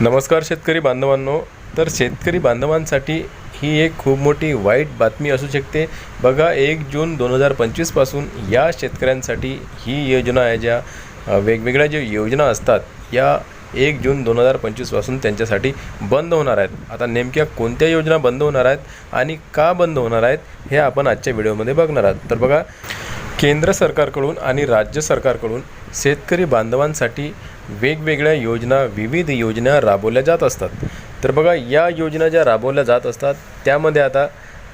नमस्कार शेतकरी बांधवांनो. तर शेतकरी बांधवांसाठी ही एक खूप मोठी वाईट बातमी असू शकते. बघा एक जून दोन हजार पंचवीसपासून या शेतकऱ्यांसाठी ही योजना आहे ज्या वेगवेगळ्या ज्या योजना असतात या एक जून दोन हजार पंचवीसपासून त्यांच्यासाठी बंद होणार आहेत. आता नेमक्या कोणत्या योजना बंद होणार आहेत आणि का बंद होणार आहेत हे आपण आजच्या व्हिडिओमध्ये बघणार आहात. तर बघा केंद्र सरकारकडून आणि राज्य सरकारकडून शेतकरी बांधवांसाठी वेगवेगळ्या योजना विविध योजना राबवल्या जात असतात. तर बघा या योजना ज्या राबवल्या जात असतात त्यामध्ये आता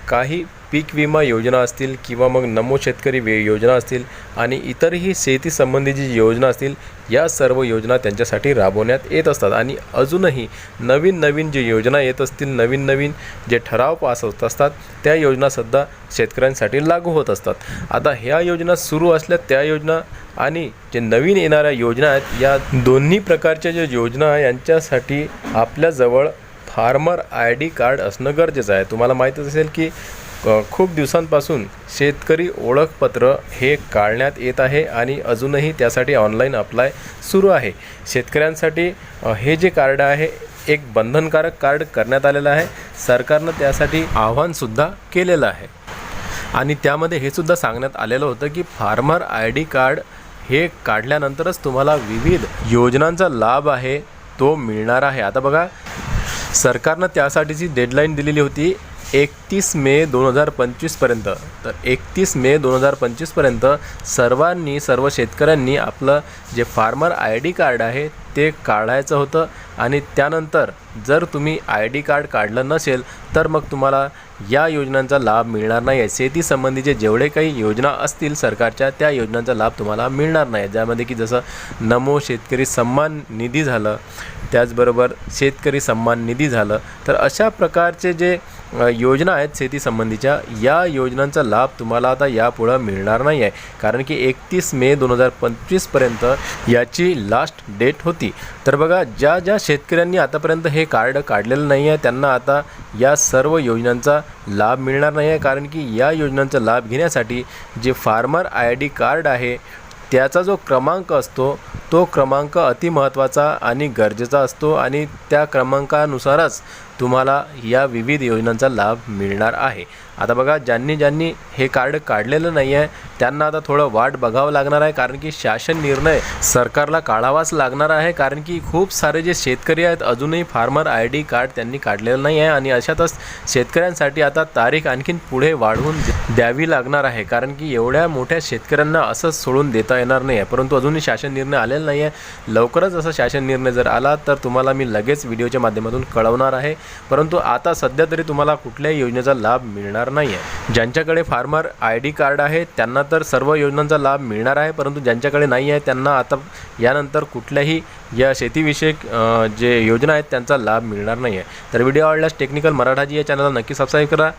काही पीक विमा योजना असतील किंवा मग नमो शेतकरी वे योजना असतील आणि इतरही शेती संबंधीची जी योजना असतील या सर्व योजना त्यांच्यासाठी राबवण्यात येत असतात. आणि अजूनही नवीन नवीन जे योजना येत असतील नवीन नवीन जे ठराव पास होत असतात त्या योजनासुद्धा शेतकऱ्यांसाठी लागू होत असतात. आता ह्या योजना सुरू असल्या त्या योजना आणि जे नवीन येणाऱ्या योजना आहेत या दोन्ही प्रकारच्या ज्या योजना यांच्यासाठी आपल्याजवळ फार्मर आय डी कार्ड असणं गरजेचं आहे. तुम्हाला माहीतच असेल की खूप दिवसांपासून शेतकरी ओळखपत्र हे काढण्यात येत आहे आणि अजूनही त्यासाठी ऑनलाईन अप्लाय सुरू आहे. शेतकऱ्यांसाठी हे जे कार्ड आहे एक बंधनकारक कार्ड करण्यात आलेलं आहे. सरकारनं त्यासाठी आव्हानसुद्धा केलेलं आहे. आणि त्यामध्ये हे सुद्धा सांगण्यात आलेलं होतं की फार्मर आय डी कार्ड हे काढल्यानंतरच तुम्हाला विविध योजनांचा लाभ आहे तो मिळणार आहे. आता बघा सरकारनं त्यासाठीची डेडलाईन दिलेली होती. एकतीस मे दोन हजार पंचवीसपर्यंत तर एकतीस मे दोन हजार पंचवीसपर्यंत सर्वांनी सर्व शेतकऱ्यांनी आपलं जे फार्मर आय डी कार्ड आहे ते काढायचं होतं आणि त्यानंतर जर तुम्ही आय डी कार्ड काढलं नसेल तर मग तुम्हाला या योजनांचा लाभ मिळणार नाही आहे शेतीसंबंधीचे जेवढे काही योजना असतील सरकारच्या त्या योजनांचा लाभ तुम्हाला मिळणार नाही ज्यामध्ये की जसं नमो शेतकरी सन्मान निधी झालं त्याचबरोबर शेतकरी सन्मान निधी झालं तर अशा प्रकारचे जे योजना आहेत शेतीसंबंधीच्या या योजनांचा लाभ तुम्हाला आता यापुढं मिळणार नाही आहे कारण की एकतीस मे दोन हजार पंचवीसपर्यंत याची लास्ट डेट होती. तर बघा ज्या ज्या शेतकऱ्यांनी आतापर्यंत हे कार्ड काढलेलं नाही आहे त्यांना आता या सर्व योजनांचा लाभ मिळणार नाही आहे कारण की या योजनांचा लाभ घेण्यासाठी जे फार्मर आय डी कार्ड आहे त्याचा जो क्रमांक असतो तो क्रमांक अतिमहत्त्वाचा आणि गरजेचा असतो आणि त्या क्रमांकानुसारच तुम्हाला या विविध योजनांचा लाभ मिळणार आहे. आता बघा ज्यांनी ज्यांनी हे कार्ड काढलेलं नाही आहे त्यांना आता थोडं वाट बघावं लागणार आहे कारण की शासन निर्णय सरकारला काढावाच लागणार आहे कारण की खूप सारे जे शेतकरी आहेत अजूनही फार्मर आय डी कार्ड त्यांनी काढलेलं नाही आहे आणि अशातच शेतकऱ्यांसाठी आता तारीख आणखीन पुढे वाढवून द्यावी लागणार आहे कारण की एवढ्या मोठ्या शेतकऱ्यांना असंच सोडून देता येणार नाही आहे परंतु अजूनही शासन निर्णय आलेला नाही आहे लवकरच असा शासन निर्णय जर आला तर तुम्हाला मी लगेच व्हिडिओच्या माध्यमातून कळवणार आहे. परंतु आता सध्या तरी तुम्हाला कुठल्याही योजनेचा लाभ मिळणार नाही आहे ज्यांच्याकडे फार्मर आय डी कार्ड आहे त्यांना तर सर्व योजनांचा लाभ मिळणार आहे परंतु ज्यांच्याकडे नाही आहे त्यांना आता यानंतर कुठल्याही या शेतीविषयक जे योजना आहेत त्यांचा लाभ मिळणार नाही आहे तर व्हिडिओ आवडल्यास टेक्निकल मराठाजी या चॅनलला नक्की सबस्क्राईब करा.